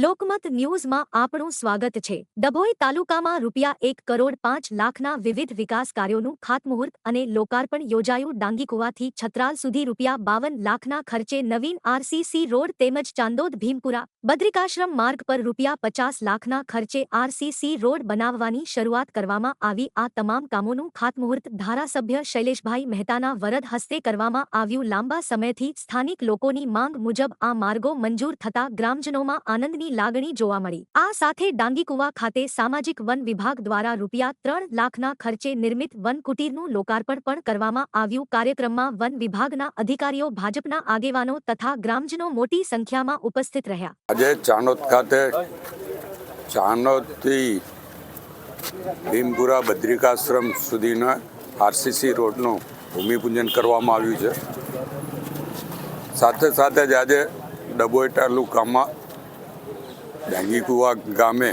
લોકમત ન્યૂઝમાં આપણું સ્વાગત છે. ડભોઈ તાલુકામાં રૂપિયા એક કરોડ પાંચ લાખના વિવિધ વિકાસ કાર્યોનું ખાતમુહૂર્ત અને લોકાર્પણ યોજાયું. ડાંગીકુવાથી છત્રાલ સુધી રૂપિયા બાવન લાખના ખર્ચે નવીન આરસીસી રોડ તેમજ ચાંદોદ ભીમપુરા બદ્રિકાશ્રમ માર્ગ પર રૂપિયા પચાસ લાખના ખર્ચે આરસીસી રોડ બનાવવાની શરૂઆત કરવામાં આવી. આ તમામ કામોનું ખાતમુહૂર્ત ધારાસભ્ય શૈલેષભાઈ મહેતાના વરદ હસ્તે કરવામાં આવ્યું. લાંબા સમયથી સ્થાનિક લોકોની માંગ મુજબ આ માર્ગો મંજૂર થતા ગ્રામજનોમાં આનંદની લાગણી જોવા મળી. આ સાથે ડાંગીકુવા ખાતે સામાજિક વન વિભાગ દ્વારા રૂપિયા ત્રણ લાખના ખર્ચે નિર્મિત વન કુટીરનું લોકાર્પણ પણ કરવામાં આવ્યું. કાર્યક્રમમાં વન વિભાગના અધિકારીઓ ભાજપના આગેવાનો તથા ગ્રામજનો મોટી સંખ્યામાં ઉપસ્થિત રહ્યા. આજે ચાણોદ ખાતે ચાણોદથી ભીમપુરા બદ્રિકાશ્રમ સુધીના આરસીસી રોડનું ભૂમિપૂજન કરવામાં આવ્યું છે. સાથે સાથે જ આજે ડબોઈ તાલુકામાં ડાંગીકુવા ગામે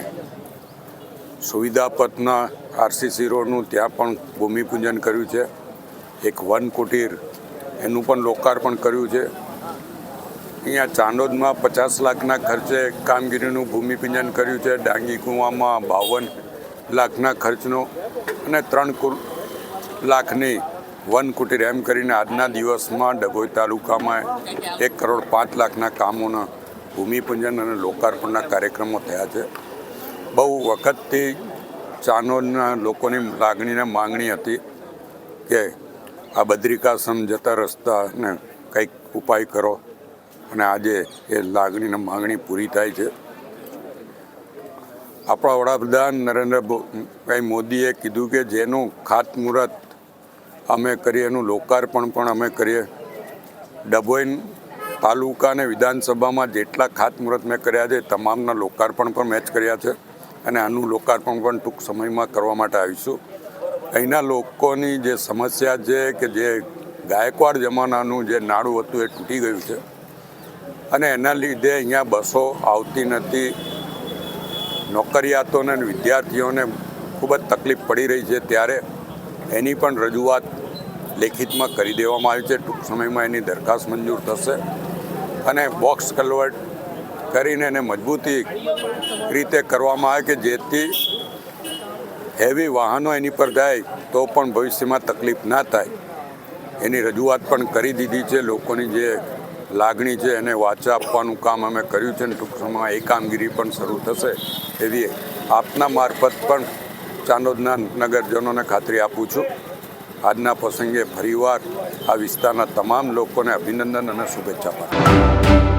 સુવિધાપથના આરસીસી રોડનું ત્યાં પણ ભૂમિપૂજન કર્યું છે. એક વન કુટીર એનું પણ લોકાર્પણ કર્યું છે. અહીંયા ચાંદોદમાં પચાસ લાખના ખર્ચે કામગીરીનું ભૂમિપૂજન કર્યું છે. ડાંગી કુવામાં બાવન લાખના ખર્ચનો અને ત્રણ લાખની વન કુટીર એમ કરીને આજના દિવસમાં ડભોઈ તાલુકામાં એક કરોડ પાંચ લાખના કામોના ભૂમિપૂજન અને લોકાર્પણના કાર્યક્રમો થયા છે. બહુ વખતથી ચાનોદના લોકોની લાગણીને માંગણી હતી કે આ બદ્રિકાશ્રમ જતા રસ્તાને કંઈક ઉપાય કરો અને આજે એ લાગણીને માંગણી પૂરી થાય છે. આપણા વડાપ્રધાન નરેન્દ્રભાઈ મોદીએ કીધું કે જેનું ખાતમુહૂર્ત અમે કરીએ એનું લોકાર્પણ પણ અમે કરીએ. ડભોઈ તાલુકા અને વિધાનસભામાં જેટલા ખાતમુહૂર્ત મેં કર્યા છે, તમામના લોકાર્પણ પણ મેચ કર્યા છે અને આનું લોકાર્પણ પણ ટૂંક સમયમાં કરવા માટે આવીશું. અહીંના લોકોની જે સમસ્યા છે કે જે ગાયકવાડ જમાનાનું જે નાડું હતું એ તૂટી ગયું છે અને એના લીધે અહીંયા બસો આવતી નથી. નોકરિયાતોને વિદ્યાર્થીઓને ખૂબ જ તકલીફ પડી રહી છે. ત્યારે એની પણ રજૂઆત લેખિતમાં કરી દેવામાં આવી છે. ટૂંક સમયમાં એની દરખાસ્ત મંજૂર થશે. અને બોક્સ કલવર્ટ કરીને એને મજબૂતી રીતે કરવામાં આવે કે જેથી હેવી વાહનો એની પર જાય તો પણ ભવિષ્યમાં તકલીફ ના થાય. એની રજૂઆત પણ કરી દીધી છે. લોકોની જે લાગણી છે એને વાચા આપવાનું કામ અમે કર્યું છે ને ટૂંક સમયમાં એ કામગીરી પણ શરૂ થશે એવી આપના મારફત પણ ચાંદોદના નગરજનોને ખાતરી આપું છું. આજના પ્રસંગે ફરીવાર આ વિસ્તારના તમામ લોકોને અભિનંદન અને શુભેચ્છા પાઠવું.